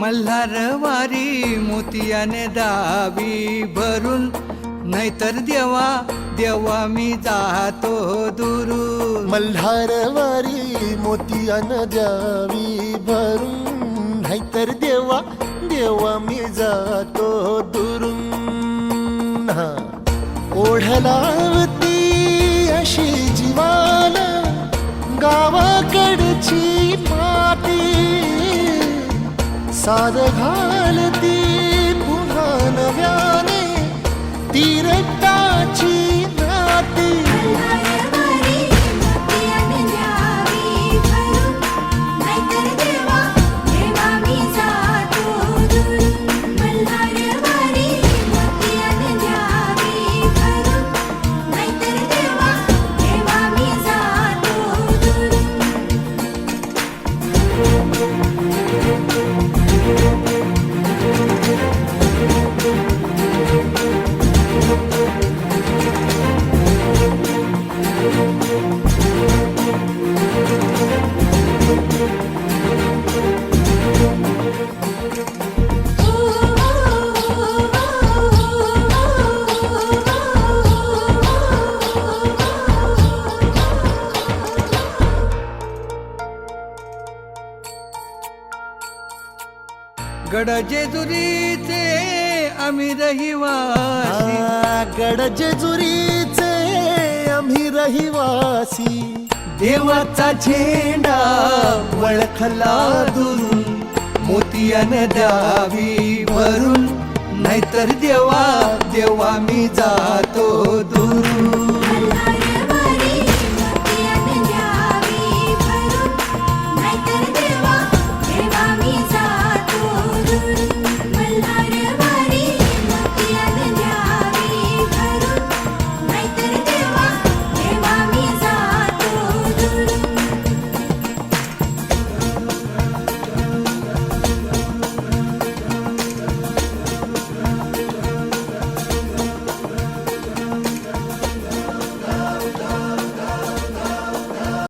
मल्हारवारी मोतियाने दावी भरून नाहीतर देवा देवा मी जातो दुरू मल्हारवारी मोतियान द्यावी भरून नाहीतर देवा देवा मी जातो दुरून. ओढलावती अशी जीवाला गावाकडची साद घालती पुन्हा नव्याने. तीरटाची गड जेजुरीचे आम्ही रहिवासी. आ, गड जेजुरीचे आम्ही रहिवासी. देवाचा झेंडा वळखला दुरून मोतियाने द्यावी भरून नाहीतर देवा देवा मी जातो दुरून.